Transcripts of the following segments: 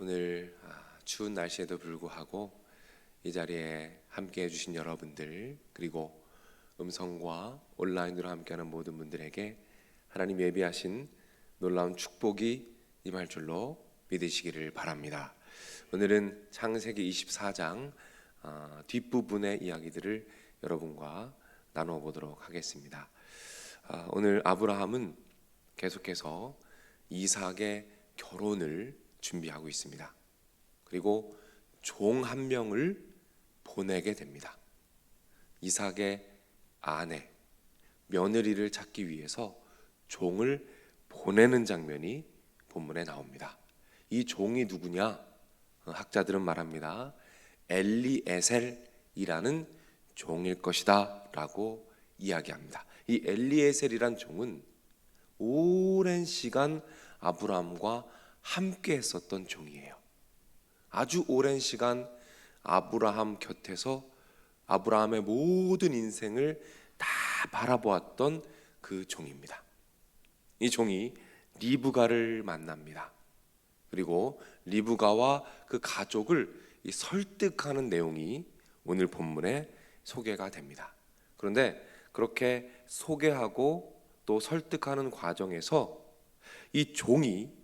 오늘 아, 추운 날씨에도 불구하고 이 자리에 함께 해주신 여러분들 그리고 음성과 온라인으로 함께하는 모든 분들에게 하나님 예비하신 놀라운 축복이 임할 줄로 믿으시기를 바랍니다. 오늘은 창세기 24장 아, 뒷부분의 이야기들을 여러분과 나누어 보도록 하겠습니다. 아, 오늘 아브라함은 계속해서 이삭의 결혼을 준비하고 있습니다. 그리고 종 한 명을 보내게 됩니다. 이삭의 아내 며느리를 찾기 위해서 종을 보내는 장면이 본문에 나옵니다. 이 종이 누구냐? 어, 학자들은 말합니다. 엘리에셀이라는 종일 것이다 라고 이야기합니다. 이 엘리에셀이란 종은 오랜 시간 아브라함과 함께 했었던 종이에요. 아주 오랜 시간 아브라함 곁에서 아브라함의 모든 인생을 다 바라보았던 그 종입니다. 이 종이 리브가를 만납니다. 그리고 리브가와 그 가족을 이 설득하는 내용이 오늘 본문에 소개가 됩니다. 그런데 그렇게 소개하고 또 설득하는 과정에서 이 종이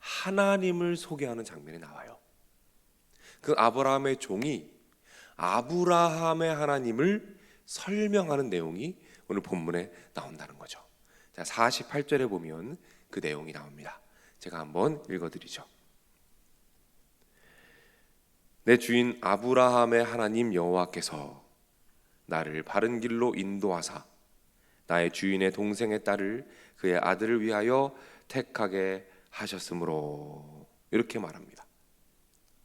하나님을 소개하는 장면이 나와요. 그 아브라함의 종이 아브라함의 하나님을 설명하는 내용이 오늘 본문에 나온다는 거죠. 자, 48절에 보면 그 내용이 나옵니다. 제가 한번 읽어드리죠. 내 주인 아브라함의 하나님 여호와께서 나를 바른 길로 인도하사 나의 주인의 동생의 딸을 그의 아들을 위하여 택하게 하셨으므로 이렇게 말합니다.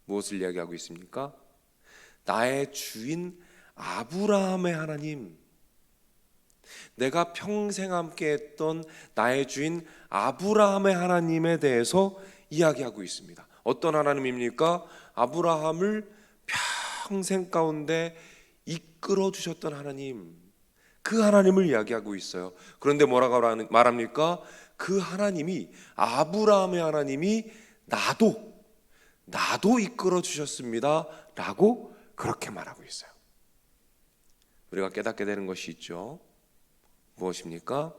무엇을 이야기하고 있습니까? 나의 주인 아브라함의 하나님 내가 평생 함께 했던 나의 주인 아브라함의 하나님에 대해서 이야기하고 있습니다. 어떤 하나님입니까? 아브라함을 평생 가운데 이끌어 주셨던 하나님. 그 하나님을 이야기하고 있어요. 그런데 뭐라고 말합니까? 그 하나님이 아브라함의 하나님이 나도 나도 이끌어 주셨습니다라고 그렇게 말하고 있어요. 우리가 깨닫게 되는 것이 있죠. 무엇입니까?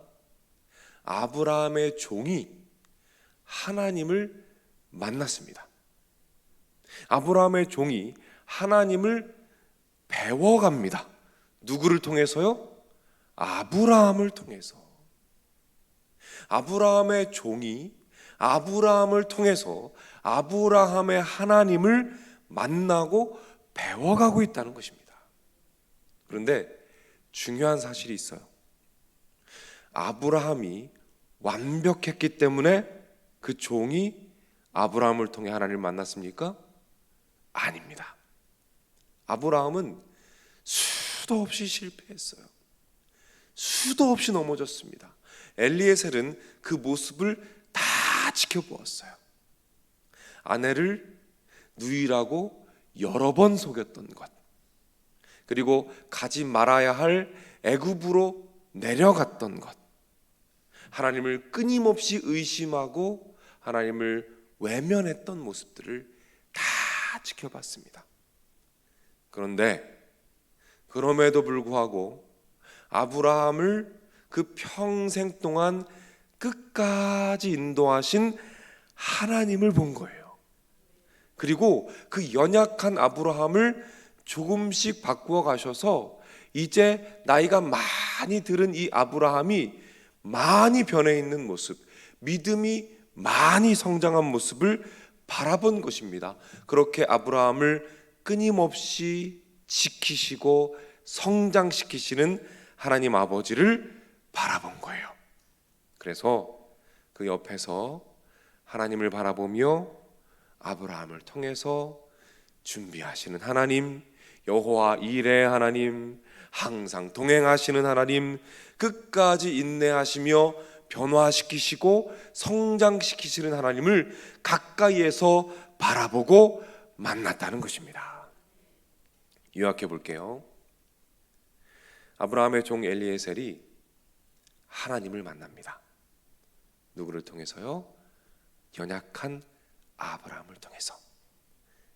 아브라함의 종이 하나님을 만났습니다. 아브라함의 종이 하나님을 배워갑니다. 누구를 통해서요? 아브라함을 통해서. 아브라함의 종이 아브라함을 통해서 아브라함의 하나님을 만나고 배워가고 있다는 것입니다. 그런데 중요한 사실이 있어요. 아브라함이 완벽했기 때문에 그 종이 아브라함을 통해 하나님을 만났습니까? 아닙니다. 아브라함은 수도 없이 실패했어요. 수도 없이 넘어졌습니다. 엘리에셀은 그 모습을 다 지켜보았어요. 아내를 누이라고 여러 번 속였던 것. 그리고 가지 말아야 할 애굽으로 내려갔던 것. 하나님을 끊임없이 의심하고 하나님을 외면했던 모습들을 다 지켜봤습니다. 그런데 그럼에도 불구하고 아브라함을 그 평생 동안 끝까지 인도하신 하나님을 본 거예요. 그리고 그 연약한 아브라함을 조금씩 바꾸어 가셔서 이제 나이가 많이 들은 이 아브라함이 많이 변해 있는 모습, 믿음이 많이 성장한 모습을 바라본 것입니다. 그렇게 아브라함을 끊임없이 지키시고 성장시키시는 하나님 아버지를 바라본 거예요. 그래서 그 옆에서 하나님을 바라보며 아브라함을 통해서 준비하시는 하나님, 여호와 일의 하나님, 항상 동행하시는 하나님, 끝까지 인내하시며 변화시키시고 성장시키시는 하나님을 가까이에서 바라보고 만났다는 것입니다. 요약해 볼게요. 아브라함의 종 엘리에셀이 하나님을 만납니다. 누구를 통해서요? 연약한 아브라함을 통해서.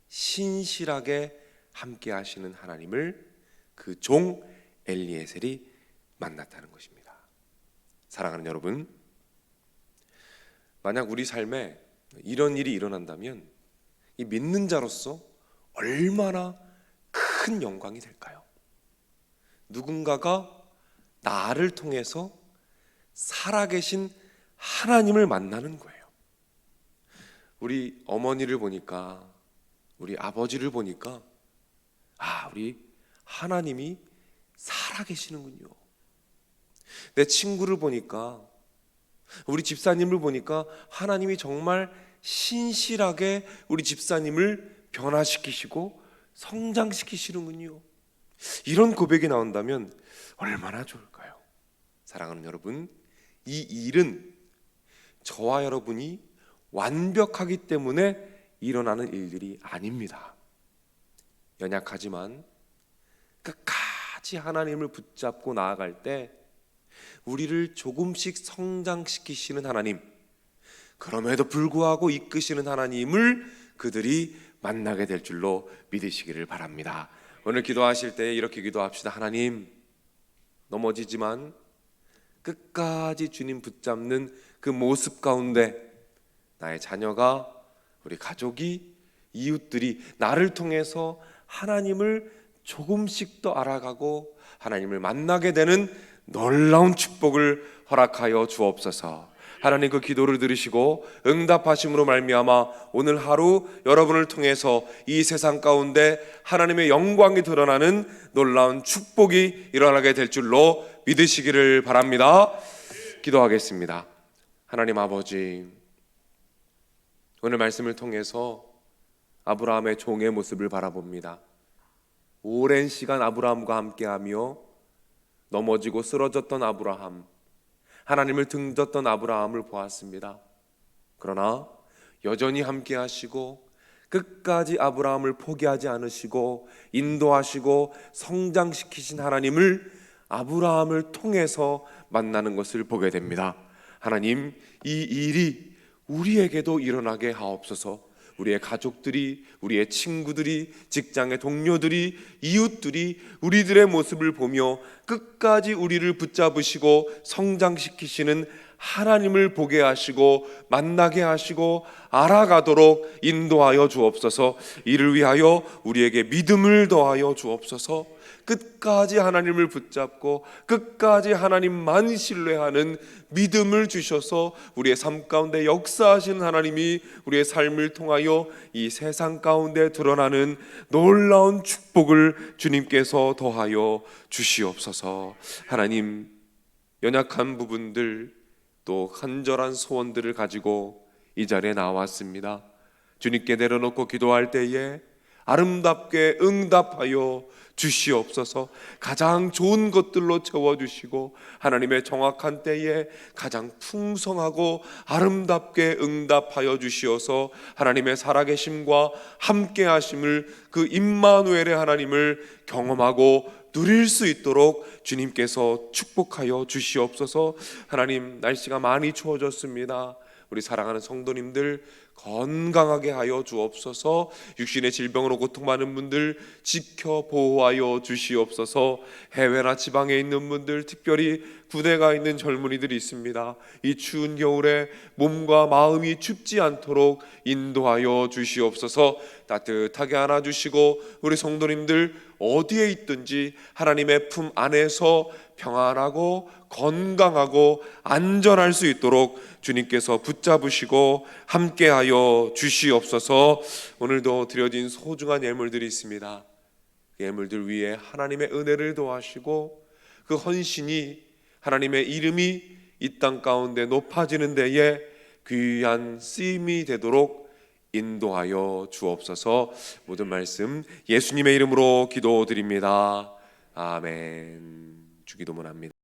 신실하게 함께 하시는 하나님을 그 종 엘리에셀이 만났다는 것입니다. 사랑하는 여러분, 만약 우리 삶에 이런 일이 일어난다면 이 믿는 자로서 얼마나 큰 영광이 될까요? 누군가가 나를 통해서 살아계신 하나님을 만나는 거예요. 우리 어머니를 보니까, 우리 아버지를 보니까, 아, 우리 하나님이 살아계시는군요. 내 친구를 보니까, 우리 집사님을 보니까 하나님이 정말 신실하게 우리 집사님을 변화시키시고 성장시키시는군요. 이런 고백이 나온다면 얼마나 좋을까요? 사랑하는 여러분, 이 일은 저와 여러분이 완벽하기 때문에 일어나는 일들이 아닙니다. 연약하지만 끝까지 하나님을 붙잡고 나아갈 때 우리를 조금씩 성장시키시는 하나님, 그럼에도 불구하고 이끄시는 하나님을 그들이 만나게 될 줄로 믿으시기를 바랍니다. 오늘 기도하실 때 이렇게 기도합시다. 하나님, 넘어지지만 끝까지 주님 붙잡는 그 모습 가운데 나의 자녀가 우리 가족이 이웃들이 나를 통해서 하나님을 조금씩 더 알아가고 하나님을 만나게 되는 놀라운 축복을 허락하여 주옵소서. 하나님 그 기도를 들으시고 응답하심으로 말미암아 오늘 하루 여러분을 통해서 이 세상 가운데 하나님의 영광이 드러나는 놀라운 축복이 일어나게 될 줄로 믿으시기를 바랍니다. 기도하겠습니다. 하나님 아버지 오늘 말씀을 통해서 아브라함의 종의 모습을 바라봅니다. 오랜 시간 아브라함과 함께하며 넘어지고 쓰러졌던 아브라함, 하나님을 등졌던 아브라함을 보았습니다. 그러나 여전히 함께 하시고 끝까지 아브라함을 포기하지 않으시고 인도하시고 성장시키신 하나님을 아브라함을 통해서 만나는 것을 보게 됩니다. 하나님, 이 일이 우리에게도 일어나게 하옵소서. 우리의 가족들이, 우리의 친구들이, 직장의 동료들이, 이웃들이 우리들의 모습을 보며 끝까지 우리를 붙잡으시고 성장시키시는 하나님을 보게 하시고 만나게 하시고 알아가도록 인도하여 주옵소서. 이를 위하여 우리에게 믿음을 더하여 주옵소서. 끝까지 하나님을 붙잡고 끝까지 하나님만 신뢰하는 믿음을 주셔서 우리의 삶 가운데 역사하신 하나님이 우리의 삶을 통하여 이 세상 가운데 드러나는 놀라운 축복을 주님께서 더하여 주시옵소서. 하나님 연약한 부분들 또 간절한 소원들을 가지고 이 자리에 나왔습니다. 주님께 내려놓고 기도할 때에 아름답게 응답하여 주시옵소서 가장 좋은 것들로 채워주시고 하나님의 정확한 때에 가장 풍성하고 아름답게 응답하여 주시어서 하나님의 살아계심과 함께하심을 그 임마누엘의 하나님을 경험하고 누릴 수 있도록 주님께서 축복하여 주시옵소서. 하나님 날씨가 많이 추워졌습니다. 우리 사랑하는 성도님들 건강하게 하여 주옵소서. 육신의 질병으로 고통받는 분들 지켜 보호하여 주시옵소서. 해외나 지방에 있는 분들 특별히 구대가 있는 젊은이들이 있습니다 이 추운 겨울에 몸과 마음이 춥지 않도록 인도하여 주시옵소서 따뜻하게 안아주시고 우리 성도님들 어디에 있든지 하나님의 품 안에서 평안하고 건강하고 안전할 수 있도록 주님께서 붙잡으시고 함께하여 주시옵소서. 오늘도 드려진 소중한 예물들이 있습니다. 그 예물들 위에 하나님의 은혜를 도하시고 그 헌신이 하나님의 이름이 이 땅 가운데 높아지는 데에 귀한 쓰임이 되도록 인도하여 주옵소서. 모든 말씀 예수님의 이름으로 기도드립니다. 아멘. 주기도문 합니다.